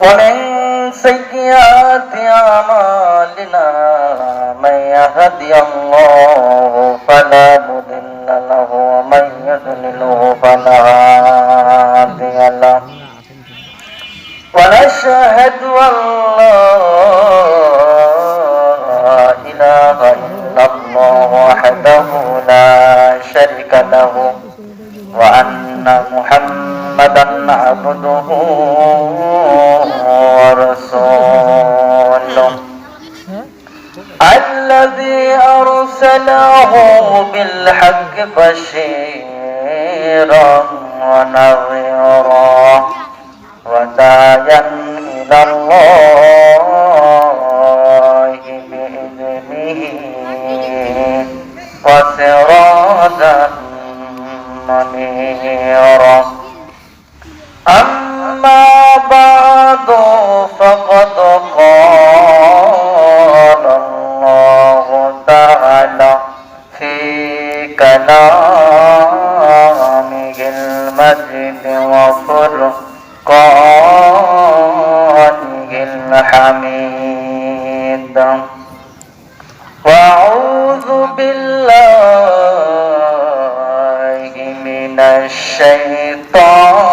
ومن سيئات أعمالنا من يهدي الله فلا مضل له ومن يضلله فلا هادي له ونشهد أن لا إله إلا الله وحده لا شريك له وأن محمد محمدا عبده ورسوله. الذي أرسله بالحق بشيرا ونذيرا وداعيا إلى الله بإذنه وسراجا منيرا. أما بعد فقد قال الله تعالى في كلامه المجد وفرقانه الحميد وأعوذ بالله من الشيطان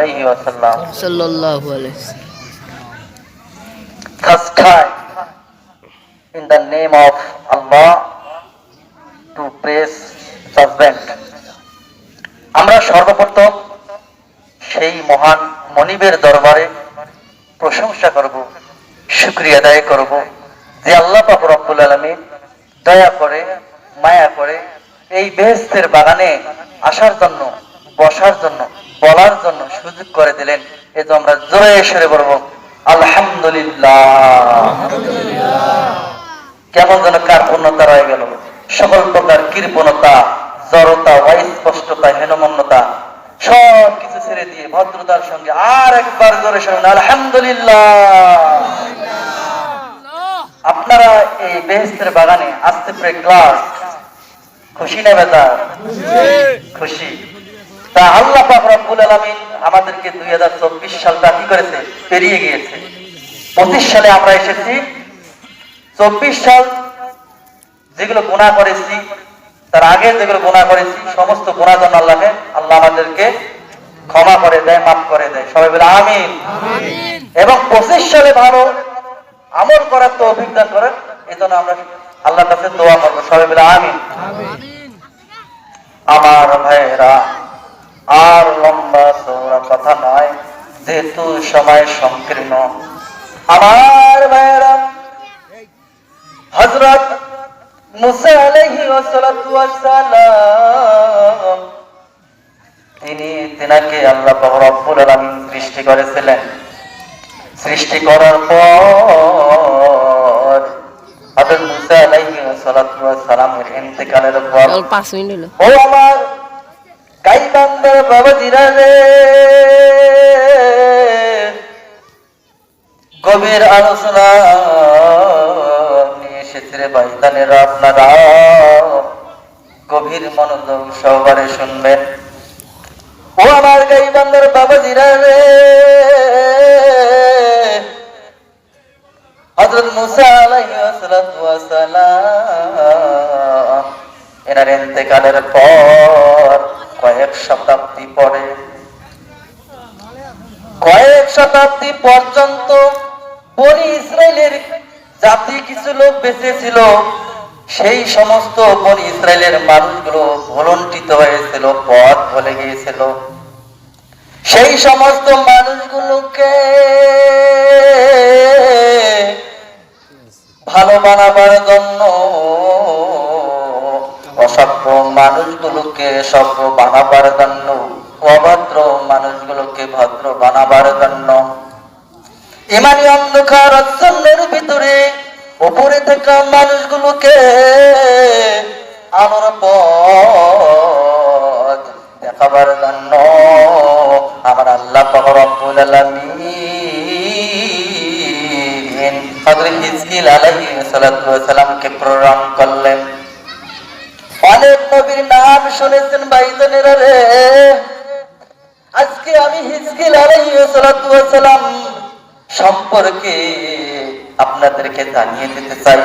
আলাইহি ওয়াসাল্লাম। সাল্লাল্লাহু আলাইহি first time in the name of Allah to praise husband আমরা সর্বপ্রথম সেই মহান মনিবের দরবারে প্রশংসা করব শুক্রিয়া আদায় করব যে আল্লাহ পাক রব্বুল আলামিন দয়া করে মায়া করে এই বেহেস্তের বাগানে আসার জন্য বসার জন্য বলার জন্য সুযোগ করে দিলেন। এ তো আমরা জোরে সরে বলব আলহামদুলিল্লাহ। কেমন যেন কার্পণ্যতা রয়ে গেল। সকল প্রকার কৃপণতা জড়তা অস্পষ্টতা হীনমন্যতা সব কিছু ছেড়ে দিয়ে ভদ্রতার সঙ্গে আর একবার জোরে শুনুন আলহামদুলিল্লাহ। আপনারা এই বেহেস্তের বাগানে আসতে প্রে ক্লাস খুশি না বেতা খুশি। তা আল্লাহ পাক রব্বুল আলামিন আমাদেরকে দুই হাজার চব্বিশ সালটা কি করেছে? পেরিয়ে গিয়েছে। পঁচিশ সালে আমরা এসেছি। চব্বিশ সাল যেগুলো গুণা করেছি তার আগে যেগুলো গুণা করেছি সমস্ত গুণা যেন আল্লাহকে আল্লাহ আমাদেরকে ক্ষমা করে দেয় মাফ করে দেয়। সবাই বলে আমিন। এবং পঁচিশ সালে ভালো আমল করার তো অভিজ্ঞতা করেন এই জন্য আমরা আল্লাহর কাছে দোয়া করব। সবাই বলে আমিন। আমার ভাইয়েরা আর লম্বা চৌড়া কথা নয় যেহেতু সময় সংকীর্ণ। আমার ভাইয়েরা হজরত মুসা ওয়াসালাম তিনি তিনাকে আল্লাহ রব্বুল আলামিন সৃষ্টি করেছিলেন। সৃষ্টি করার পর হযরত মুসা ওয়াসালামের ইন্তেকালের পর ও আমার গাইবান্দার বাবা জিরা গভীর আলোচনা নিয়ে এসেছে রে ভাইদানেরা আপনারা। গভীর মনোযোগ সহকারে শুনবেন। ও আমার গাইবান্দার বাবা জিরা রে হযরত মুসা আলাইহিস সালাম, এনার ইন্তেকালের পর কয়েক শতাব্দী পরে, কয়েক শতাব্দী পর্যন্ত বনি ইসরায়েলের জাতি কিছু লোক বেঁচে ছিল সেই সমস্ত বনি ইসরায়েলের মানুষগুলো ভুলন্টিত হয়েছিল, পথ ভুলে গিয়েছিল। সেই সমস্ত মানুষগুলোকে ভালো বানাবার জন্য অসভ্য মানুষগুলোকে সভ্য বানাবার জন্য, অভদ্র মানুষগুলোকে ভদ্র বানাবার জন্য। ইমানি অন্ধকার আচ্ছন্নের ভিতরে, উপরে থাকা মানুষগুলোকে আলোর পথ দেখাবার জন্য আমার আল্লাহ রব্বুল আলামিন হযরত হিজকিল আলাইহিস সালাতু ওয়াস প্রেরণ করলেন। অনেক নবীর নাম শুনেছেন ভাইজানেরা রে। আজকে আমি হিজকিল আলাইহিস সালাতু ওয়াস সালাম সম্পর্কে আপনাদেরকে জানিয়ে দিতে চাই।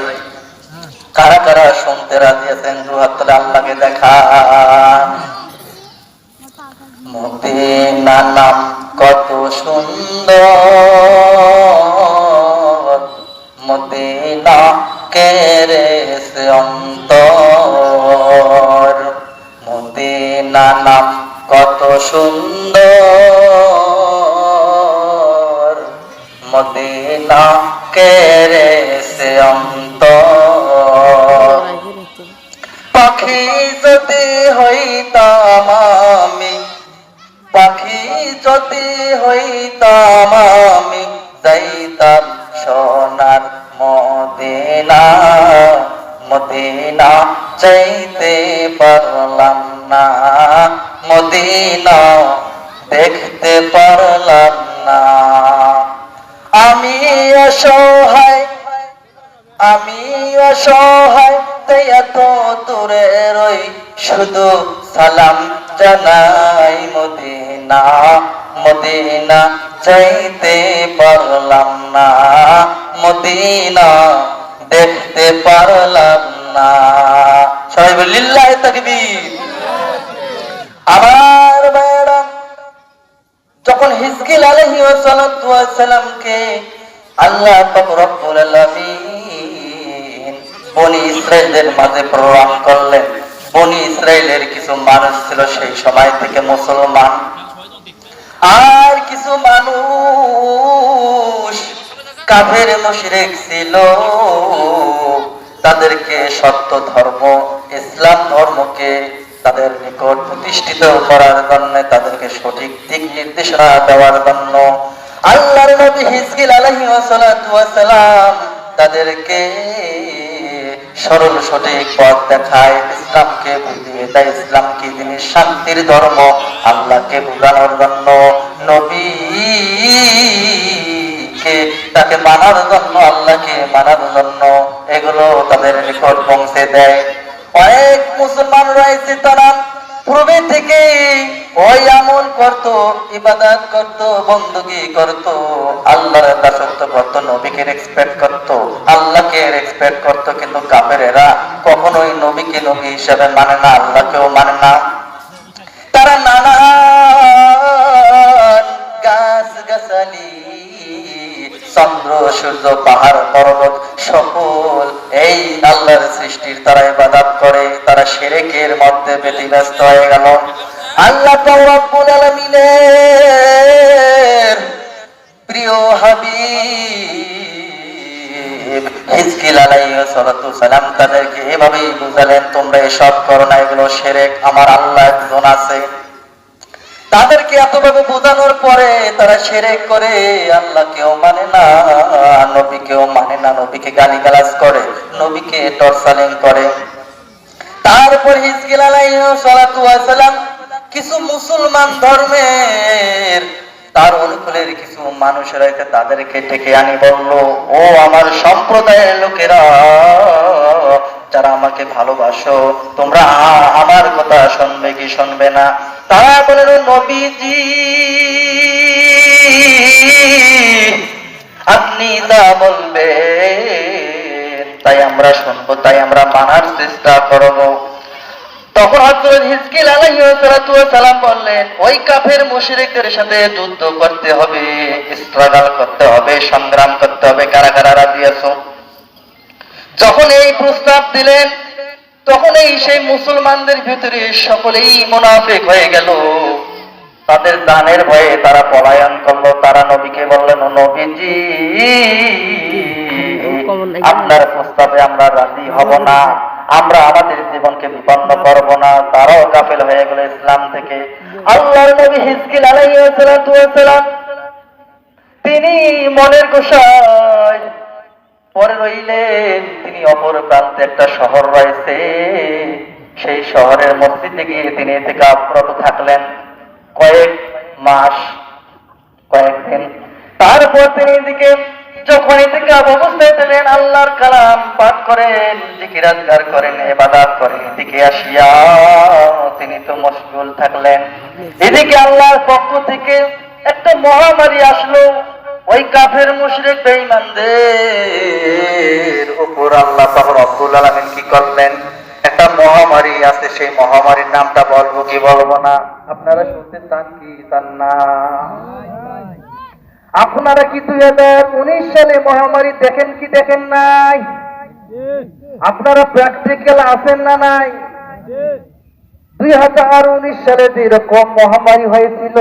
কারা কারা শুনতে রাজি আছেন দুহাতলে আল্লাহকে দেখা আমি অসহায় আমি অসহায় তাই এত দূরে রই শুধু সালাম জানাই মদিনা মদিনা চাইতে পারলাম না, মদিনা দেখতে পারলাম না। সবাই বলিল্লাহ তাকবীর। আমার ভাইয়েরা যখন হিজকিল আলাইহি ওয়াসাল্লাতু ওয়াসাল্লামকে আল্লাহ বনি ইসরাইলের মাঝে প্রেরণ করলেন। বনি ইসরাইলের কিছু মানুষ ছিল সেই সময় থেকে মুসলমান। আর কিছু মানুষ কাফের মুশরিক ছিল। তাদেরকে সত্য ধর্ম, ইসলাম ধর্মকে তাদের নিকট প্রতিষ্ঠিত করার জন্য তাদেরকে সঠিক দিক নির্দেশনা দেওয়ার জন্য আল্লাহর নবী হিজকিল আলাইহি ওয়াসালাম তাদেরকে সরল সঠিক পথ দেখায়, ইসলামকে বুঝিয়ে দেয়। ইসলাম কি জিনিস? শান্তির ধর্ম। আল্লাহকে বোঝানোর জন্য নবী তাকে মানার জন্য, আল্লাহকে মানার জন্য এগুলো তাদের নিকট পৌঁছে দেয়। অনেক মুসলমান রয়েছে, তারা পূর্বে থেকে ওই আমল করত, ইবাদত করত, বন্দুকি করত, আল্লাহর দাসত্ব করত, নবীকে রেসপেক্ট করত, আল্লাহকে রেসপেক্ট করত, কিন্তু কাফেরেরা কখনোই নবীকে নবী হিসাবে মানে না, আল্লাহকেও মানে না। তারা নানান গাছ গাছালি চন্দ্র, সূর্য, পাহাড়, পর্বত, সকল এই আল্লাহর সৃষ্টির তারা ইবাদত করে, তারা শিরকের মধ্যে ব্যতিব্যস্ত হয়ে গেল। আল্লাহ রব্বুল আলামিনের প্রিয় হাবিব হিজকিল আলাইহিস সালাতু সালাম তাদেরকে এভাবেই বুঝালেন, তোমরা এসব করো না, এগুলো আমার আল্লাহ একজন আছে। তাদেরকে এতভাবে বোঝানোর পরে তারা সেরেক করে আল্লাহ কেউ মানে না নবী কেউ মানে না, নবীকে গালি গালাজ করে, নবীকে টর্চালিং করে। তারপর হিজকিল সালাতু কিছু মুসলমান ধর্মের তার অনুকূলের কিছু মানুষেরা তাদেরকে ডেকে আনি, বলল, ও আমার সম্প্রদায়ের লোকেরা, যারা আমাকে ভালোবাসো, তোমরা আমার কথা শুনবে কি শুনবে না? তারা বলেন নবীজি, আপনি যা বলবেন তাই আমরা শুনব, তাই আমরা মানার চেষ্টা করব। তখন হযরত হিজকিল সালাম বললেন, ওই কাফের মুশরিকদের সাথে যুদ্ধ করতে হবে স্ট্রাগল করতে হবে, সংগ্রাম করতে হবে, কারা কারা রাজি আছো? যখন এই প্রস্তাব দিলেন, তখন এই সেই মুসলমানদের ভিতরে সকলেই মুনাফিক হয়ে গেল। তাদের দানের ভয়ে তারা পলায়ন করল, তারা নবীকে বললেন, "ও নবীজি আপনার প্রস্তাবে আমরা রাজি হব না। আমরা আমাদের জীবনকে বিপন্ন করব না। তারাও কাফেল হয়ে গেল ইসলাম থেকে। আল্লাহর নবী হিজকিল আলাইহিস সালাতু তিনি মনের গোসায় পরে রইলেন। তিনি অপর প্রান্তে একটা শহর রয়েছে। সেই শহরের মসজিদে গিয়ে তিনি থেকে আপ্রত থাকলেন কয়েক মাস কয়েকদিন তারপর তিনি এদিকে যখন এদিকে অবস্থায় ছিলেন আল্লাহর কালাম পাঠ করেন জিকিরাজগার করেন এবাদাত করেন এদিকে আসিয়া তিনি তো মশগুল থাকলেন। এদিকে আল্লাহর পক্ষ থেকে একটা মহামারী আসলো। ওই কাফের মুশরিক বেঈমানদের উপর আল্লাহ পাক রব্বুল আলামিন কি করলেন? একটা মহামারী আছে, সেই মহামারীর নামটা বলব কি বলব না? আপনারা শুনতে চান কি? চান না আপনারা কি দুই হাজার উনিশ সালে মহামারী দেখেন কি দেখেন নাই? আপনারা প্র্যাকটিক্যাল আছেন না নাই? দুই হাজার উনিশ সালে যেরকম মহামারী হয়েছিল,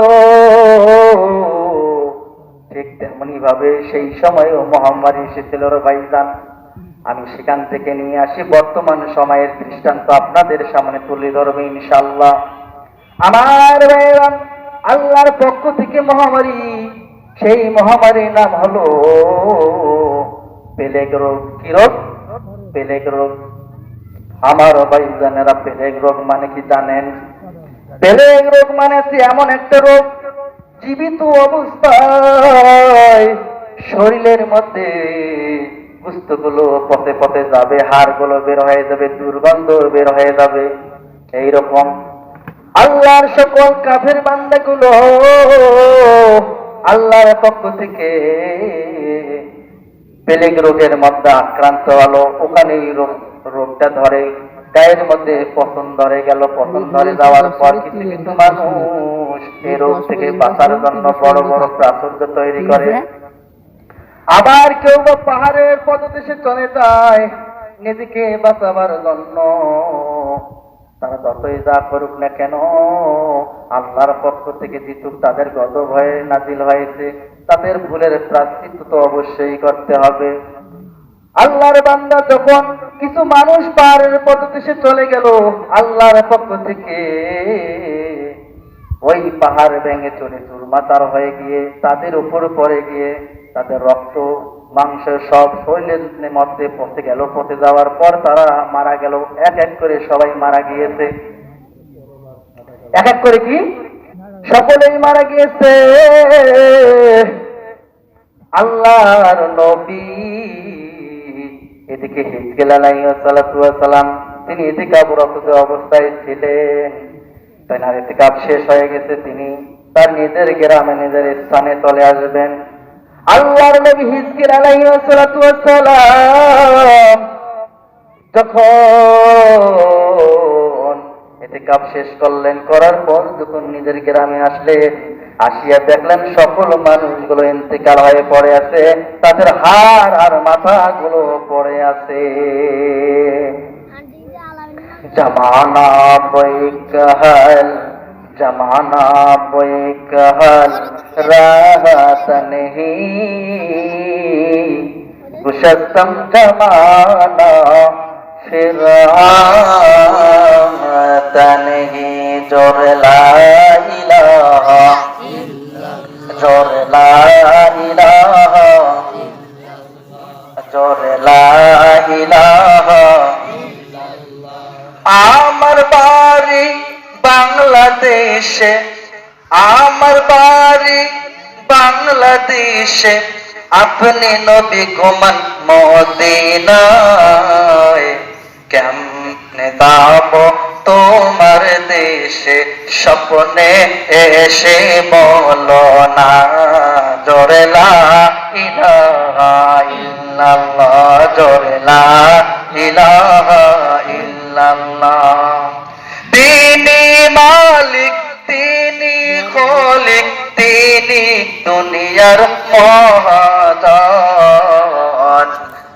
ঠিক তেমনি ভাবে সেই সময়ও মহামারী এসেছিল ভাইজান। আমি সেখান থেকে নিয়ে আসি। বর্তমান সময়ের দৃষ্টান্ত আপনাদের সামনে তুলে ধরবে ইনশাল্লাহ আমার আল্লাহর পক্ষ থেকে মহামারী সেই মহামারীর নাম হলো পেলেগ রোগ কি রোগ পেলেগ রোগ আমার ভাইজানেরা পেলেগ রোগ মানে কি জানেন? পেলেগ রোগ মানে এমন একটা রোগ, জীবিত অবস্থায় শরীরের মধ্যে গুস্তগুলো পথে পথে যাবে, হাড়গুলো বের হয়ে যাবে, দুর্গন্ধ বের হয়ে যাবে। এইরকম আল্লাহর সকল কাফের বান্দাগুলো আল্লাহর পক্ষ থেকে পেলেগ রোগের মধ্যে আক্রান্ত হলো। ওখানেই রোগটা ধরে, গায়ের মধ্যে পছন্দ ধরে গেল। পছন্দ ধরে যাওয়ার পর কিছু কিছু মানুষ এই রোগ থেকে বাঁচার জন্য বড় বড় প্রাচুর্য তৈরি করে। আবার কেউ বা পাহাড়ের পদদেশে চলে যায়, নিজেকে বাঁচাবার জন্য। তারা যতই যা করুক না কেন, আল্লাহর পক্ষ থেকে যেটুক তাদের গজব হয়ে নাজিল হয়েছে, তাদের ভুলের প্রাশ্চিত্য তো অবশ্যই করতে হবে। আল্লাহর বান্দা যখন কিছু মানুষ পাহাড়ের পদদেশে চলে গেল, আল্লাহর পক্ষ থেকে ওই পাহাড় ভেঙে চলে চুরমাতার হয়ে গিয়ে, তাদের উপর পড়ে গিয়ে, তাদের রক্ত মাংস সব শরীরের মধ্যে পচে গেল। পচে যাওয়ার পর তারা মারা গেল। এক এক করে সবাই মারা গিয়েছে। এক এক করে কি? সকলেই মারা গিয়েছে। আল্লাহর নবী। এদিকে হিজকেল সালাম, তিনি এদিকে অবরত অবস্থায় ছিলেন। তাই না এদিকাপ শেষ হয়ে গেছে। তিনি তার নিজের গ্রামে, নিজের স্থানে চলে আসবেন। আল্লাহর নবী হিজকেল সালাম যখন এতে কাপ শেষ করলেন করার পর যখন নিজের গ্রামে আসলেন আসিয়া দেখলেন সকল মানুষগুলো ইন্তেকাল হয়ে পড়ে আছে তাদের হাড় আর মাথাগুলো পড়ে আছে। জমানা বৈকহল জমানা বৈকহল রাহত নেহি গুশস্তম জমানা फिर आमत नहीं जोर ला इलाहा जोर ला इलाहा जोर ला इलाहा আমার বাড়ি বাংলাদেশে, আমার বাড়ি বাংলাদেশে, আপনি নবী ঘুমান মদিনায়। কেমনে যাব তোমার দেশে? স্বপ্নে এসে বলো না জোরেলা ইলাহা ইল্লাল্লাহ ইল্লাল্লাহ, জোরে লা ইলাহা ইল্লাল্লাহ। মালিক তিনি, খলিক তিনি, দুনিয়ার মহাজন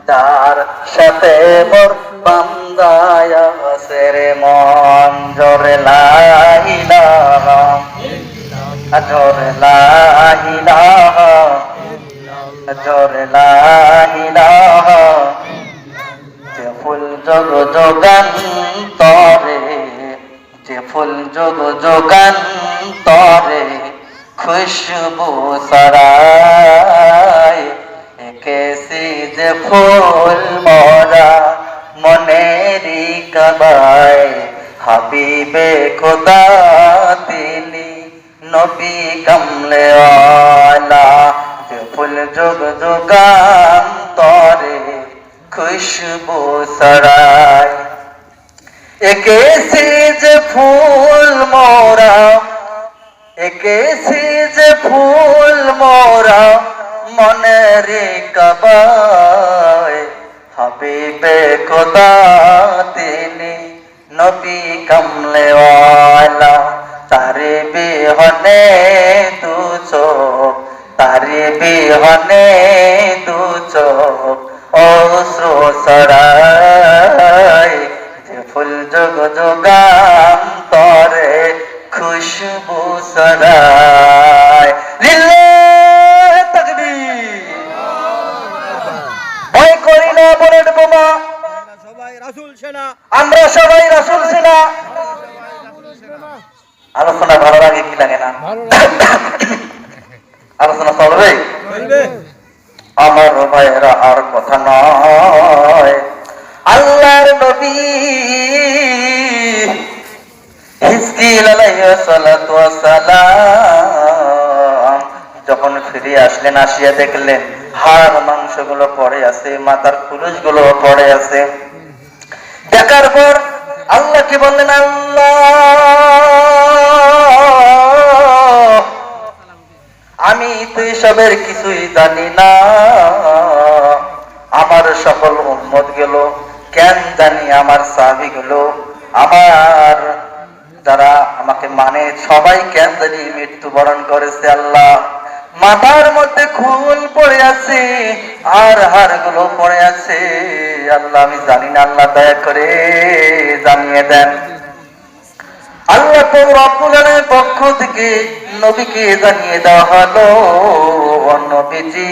তার সাথে মোর বান্দায় আছে রে মন, জোরে লা ইলাহা। জোরে লা ইলাহা। জোরে লা ফুল যোগ যোগান তরে যে ফুল যোগ যোগান তরে খুশবু সরায় কেসি যে ফুল মরা মনেরি কবায়। হাবিবে খোদা তিনি, নবী কমলে যে ফুল যোগ যোগান তরে খুশবু সরায় একে সে যে ফুল মোরা, একে সে যে ফুল মোরা মনের কবায় হাবিবে খোদা তিনি, নবী কমলেওয়ালা তারে বিহনে দু চোখ, তারে বিহনে দু চোখ, অশ্রু সরাই যে ফুল যোগ যোগান তরে খুশবু তাকবীর। ভয় করি না বলে বোমা। সবাই রাসুল সেনা আমরা সবাই রাসুল সেনা। আলোচনা ভালো লাগে কি লাগে না? আলোচনা চলবে। আমার ভাইয়েরা আর কথা নয়। আল্লাহর নবী। যখন ফিরে আসলেন, আসিয়া দেখলেন, হাড় মাংসগুলো পড়ে আছে, মাথার পুরুষগুলো পড়ে আছে। দেখার পর আল্লাহ কি বললেন? আল্লাহ, আমি তো এসবের কিছুই জানি না। আমার সকল উম্মত গেল। কেন জানি আমার সাহাবি গেল আমার যারা আমাকে মানে সবাই কেন জানি মৃত্যুবরণ করেছে আল্লাহ। মাথার মধ্যে খুন পড়ে আছে, আর হাড়গুলো পড়ে আছে। আল্লাহ, আমি জানি না, আল্লাহ দয়া করে জানিয়ে দেন। আল্লাহ তো পক্ষ থেকে নবীকে জানিয়ে দেওয়া হলো নবীজি,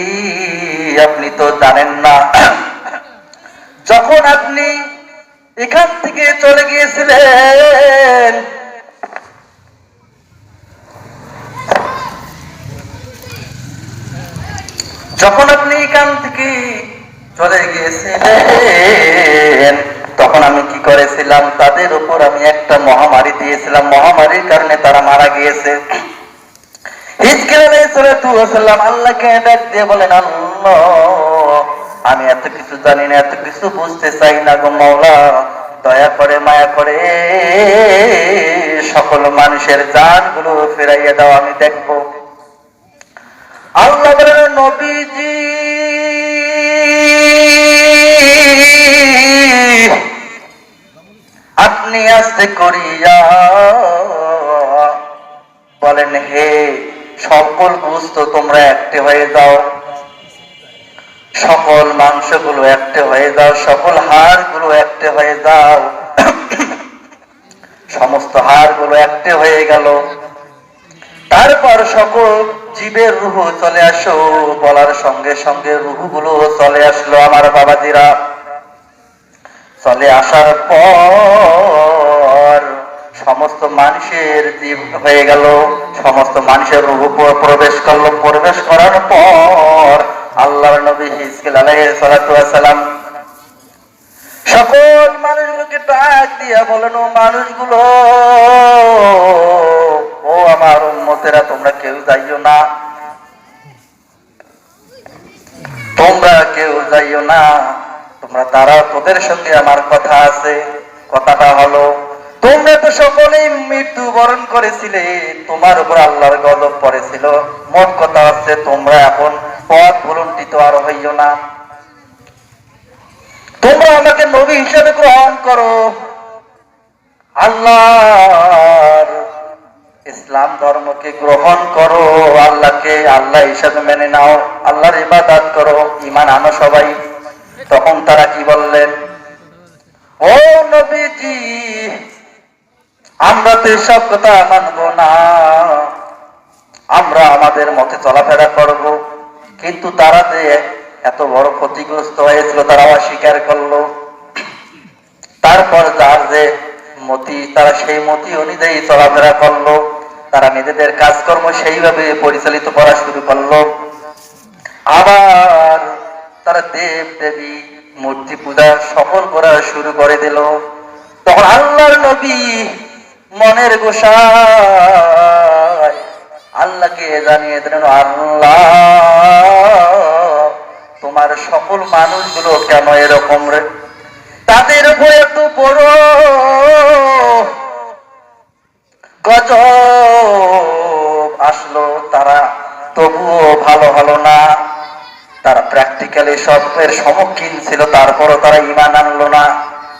আপনি তো জানেন না। যখন আপনি এখান থেকে চলে গিয়েছিলেন, যখন আপনি এখান থেকে চলে গিয়েছিলেন, তখন আমি কি করেছিলাম? তাদের উপর আমি একটা মহামারী দিয়েছিলাম। মহামারীর কারণে তারা মারা গিয়েছে। ওয়াস আল্লাহকে ডাক দিয়ে বলেন, আল্লাহ! আমি এত কিছু জানি না, এত কিছু বুঝতে চাই না গো মাওলা। দয়া করে, মায়া করে সকল মানুষের জানগুলো ফেরাইয়া দাও, আমি দেখব। আল্লাহ নবীজি, আপনি আস্তে করিয়া বলেন, হে সকল বস্তু তোমরা একটি হয়ে যাও। সকল মাংসগুলো একটি হয়ে যাও, সকল হাড়গুলো একটি হয়ে যাও। সমস্ত হাড়গুলো একটি হয়ে গেল। তারপর সকল জীবের রুহ চলে আসো, বলার সঙ্গে সঙ্গে রুহগুলো চলে আসলো আমার বাবাজিরা। চলে আসার পর সমস্ত মানুষের জীব হয়ে গেল, সমস্ত মানুষের রুহ প্রবেশ করল। প্রবেশ করার পর আল্লাহর নবী হিজকিল আলাইহিস সকল মানুষগুলোকে ডাক দিয়া বলেন, ও মানুষগুলো, ও আমার উম্মতেরা, তোমরা কেউ যাইও না। তোমরা কেউ যাইও না। তোমরা দাঁড়াও তোদের সঙ্গে আমার কথা আছে। কথাটা হলো, তোমরা তো সকলেই মৃত্যু বরণ করেছিলে। তোমার উপর আল্লাহর গজব পড়েছিল। মোট কথা হচ্ছে, তোমরা এখন পথ ভুলুন্টিত আর হইও না। তোমরা আমাকে নবী হিসেবে গ্রহণ করো। আল্লাহর ইসলাম ধর্মকে গ্রহণ করো। আল্লাহকে আল্লাহ হিসাবে মেনে নাও। আল্লাহর ইবাদাত করো। ইমান আনো সবাই। তখন তারা কি বললেন? ও নবীজি, আমরা তো এসব কথা মানবো না। আমরা আমাদের মতে চলাফেরা করব। কিন্তু তারা যে এত বড় ক্ষতিগ্রস্ত হয়েছিল, তারা অস্বীকার করল। তারপর যার যে মতি, তারা সেই মতি অনুযায়ী চলাফেরা করল। তারা নিজেদের কাজকর্ম সেইভাবে পরিচালিত করা শুরু করল। আবার তারা দেব দেবী মূর্তি পূজা সফল করা শুরু করে দিল। তখন আল্লাহর নবী মনের গোসায় আল্লাহকে জানিয়ে দিলেন, আল্লাহ, তোমার সকল মানুষগুলো কেন এরকম রে? তাদের উপর এত বড় গজব আসলো তারা, তবুও ভালো হলো না। তারা প্র্যাকটিক্যালি সবের সম্মুখীন ছিল, তারপরও তারা ইমান আনলো না।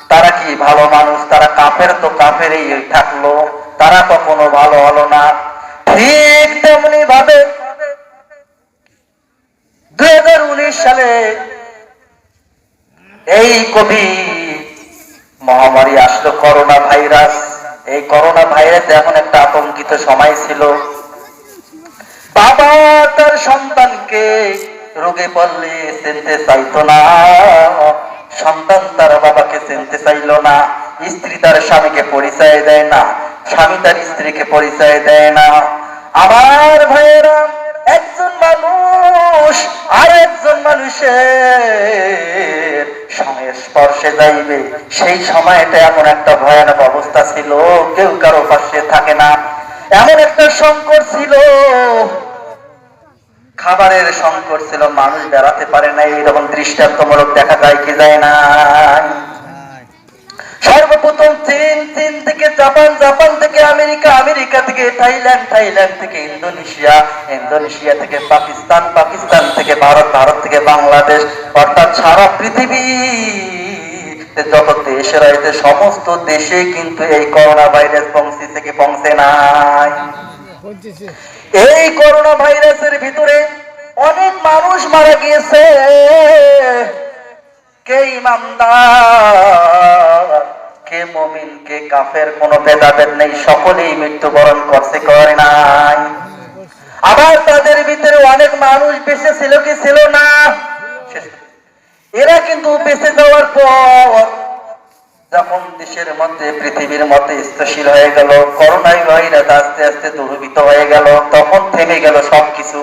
তারা কি ভালো মানুষ? তারা কাফের তো কাফেরই থাকল। তারা কখনো ভালো হলো না। ঠিক তেমনি ভাবে। দুই হাজার উনিশ সালে এই কবি মহামারী আসলো, করোনা ভাইরাস। এই করোনা ভাইরাস এখন একটা আতঙ্কিত সময় ছিল। বাবা তার সন্তানকে রোগে পড়লে চিনতে চাইতো না। সন্তান তার বাবাকে চিনতে চাইলো না। স্ত্রী তার স্বামীকে পরিচয় দেয় না। স্বামী তার স্ত্রীকে পরিচয় দেয় না। আমার ভাইয়েরা, একজন মানুষ আর একজন মানুষের সংস্পর্শে যাইবে। সেই সময়টা এমন একটা ভয়ানক অবস্থা ছিল, কেউ কারও পাশে থাকে না। এমন একটা সংকট ছিল, খাবারের সংকট ছিল, মানুষ বেড়াতে পারে না, এইরকম দৃষ্টান্তমূলক দেখা যায় কি যায় না। সর্বপ্রথম চীন চীন থেকে জাপান জাপান থেকে আমেরিকা আমেরিকা থেকে থাইল্যান্ড থাইল্যান্ড থেকে ইন্দোনেশিয়া ইন্দোনেশিয়া থেকে পাকিস্তান পাকিস্তান থেকে ভারত ভারত থেকে বাংলাদেশ, অর্থাৎ সারা পৃথিবী। যত দেশ রয়েছে, সমস্ত দেশে কিন্তু এই করোনা ভাইরাস পৌঁছে, থেকে পৌঁছে নাই। এই করোনা ভাইরাসের ভিতরে অনেক মানুষ মারা গিয়েছে। কে ইমানদার? কে মমিন, কে কাফের? কোনো ভেদাভেদ নেই, সকলেই মৃত্যুবরণ করছে, করে নাই। আবার তাদের ভিতরে অনেক মানুষ বেঁচে ছিল কি ছিল না? এরা কিন্তু বেঁচে যাওয়ার পর যখন দেশের মধ্যে, পৃথিবীর মধ্যে স্থিতিশীল হয়ে গেল, করোনাই ভাইরাস আস্তে আস্তে দূরীভূত হয়ে গেল, তখন থেমে গেল সবকিছু।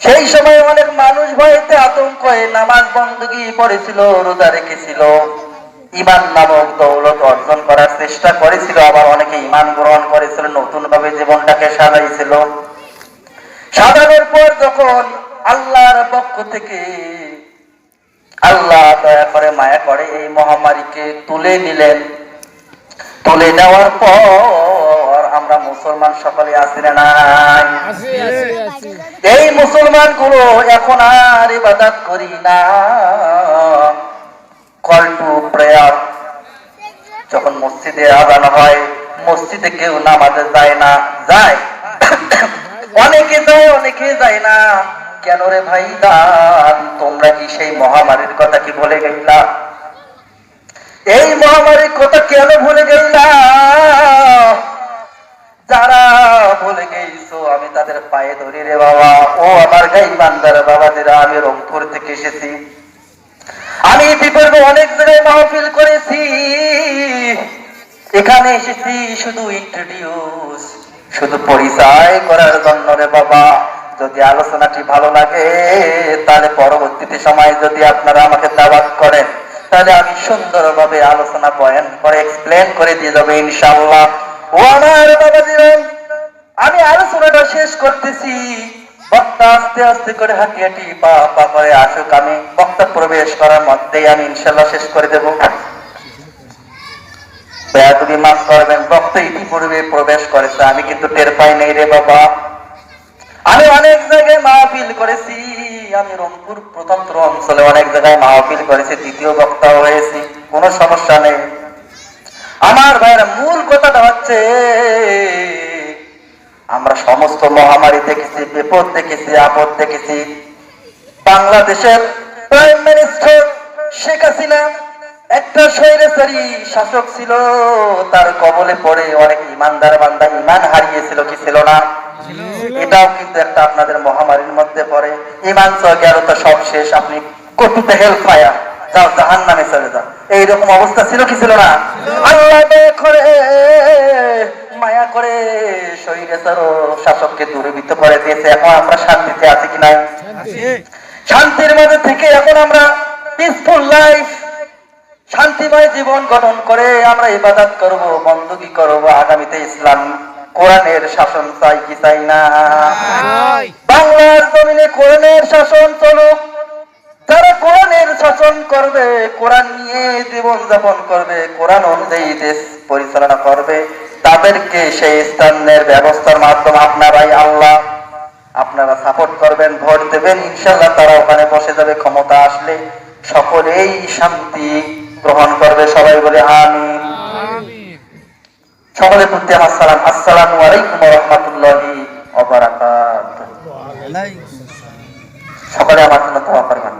সেই সময় অনেক মানুষ ভয়েতে আতঙ্ক নামাজ বন্দী পড়েছিল, রোজা রেখেছিল। ইমান নামক দৌলত অর্জন করার চেষ্টা করেছিল, আবার অনেকে ইমান গ্রহণ করেছিল নতুন ভাবে জীবনটাকে সাজাইছিল। সাজানোর পর যখন আল্লাহর পক্ষ থেকে, আল্লাহ দয়া করে মায়া করে এই মহামারীকে তুলে নিলেন, তুলে নেওয়ার পর আমরা মুসলমান সকলে আসি না নাই? এই মুসলমানগুলো এখন আর ইবাদত করি না। কল টু প্রেয়ার যখন মসজিদে আজান হয় মসজিদে কেউ নামাজে যায় না যায়। অনেকে যায় অনেকে যায় না। কেন রে ভাই দান তোমরা কি সেই মহামারীর কথা কি বলে গেলা এই মহামারীর কথা কেন ভুলে গেলা যারা ভুলে গেছো আমি তাদের পায়ে ধরি রে বাবা। ও আমার গাই বান্দার বাবাদেরা আমি রংপুর থেকে এসেছি। আমি ইতিপূর্বে অনেক জায়গায় মাহফিল করেছি। এখানে এসেছি শুধু ইন্ট্রোডিউস শুধু পরিচয় করার জন্য রে বাবা। যদি আলোচনাটি ভালো লাগে, তাহলে পরবর্তীতে সময় যদি আপনারা আমাকে দাওয়াত করেন, তাহলে আমি সুন্দরভাবে আলোচনা বয়ান করে এক্সপ্লেন করে দিয়ে যাব ইনশাআল্লাহ। ও আমার বাবাজিরা আমি আলোচনাটা শেষ করতেছি। বক্তা আস্তে আস্তে করে হাঁটি পা পা করে আসুক আমি। বক্তা প্রবেশ করার মধ্যেই আমি ইনশাল্লাহ শেষ করে দেব। করে মাফ করবেন ইতিপূর্বে প্রবেশ করেছে, আমি কিন্তু টের পাই রে বাবা। আমি অনেক জায়গায় মাহফিল করেছি। আমি রংপুর প্রথমতর অঞ্চলে অনেক জায়গায় মাহফিল করেছি, দ্বিতীয় বক্তা হয়েছি, কোনো সমস্যা নেই। আমার ভাইয়ের মূল কথাটা হচ্ছে আমরা সমস্ত মহামারী দেখেছি, বিপদ দেখেছি, আপদ দেখেছি। বাংলাদেশের প্রাইম মিনিস্টার শেখ হাসিনা একটা স্বৈরাচারী শাসক ছিল। তার কবলে পড়ে অনেক ইমানদার বান্দা ইমান হারিয়েছিল, কি ছিল না? এটাও কিন্তু একটা আপনাদের মহামারীর মধ্যে পড়ে। ইমান সজ্ঞানতা সব শেষ, আপনি কটুতে হেল্প পায়া যাও জাহান নামে চলে যাও। এইরকম অবস্থা ছিল, কি ছিল না? আল্লাহ করে মায়া করে শরীরের শাসককে দূরীভূত করে দিয়েছে এখন আমরা শান্তিতে আছি কি নাই? শান্তির মধ্যে থেকে এখন আমরা পিসফুল লাইফ শান্তিময় জীবন গঠন করে আমরা ইবাদত করব বন্দুকি করব আগামীতে ইসলাম কোরআনের শাসন চাই কি চাই না? বাংলার জমিনে কোরআনের শাসন চলুক যারা কোরআনের শাসন করবে কোরআন নিয়ে জীবন যাপন করবে কোরআন অনুযায়ী দেশ পরিচালনা করবে তাদেরকে সেই স্থানের ব্যবস্থার মাধ্যমে আপনারাই আল্লাহ আপনারা সাপোর্ট করবেন, ভোট দেবেন ইনশাল্লাহ তারা ওখানে বসে যাবে ক্ষমতা আসলে সকলেই শান্তি গ্রহণ করবে, সবাই বলে আমি সকলের প্রতি আমার সালাম আসসালামু আলাইকুম রহমতুল্লাহি সকলে আমার জন্য দোয়া করবেন।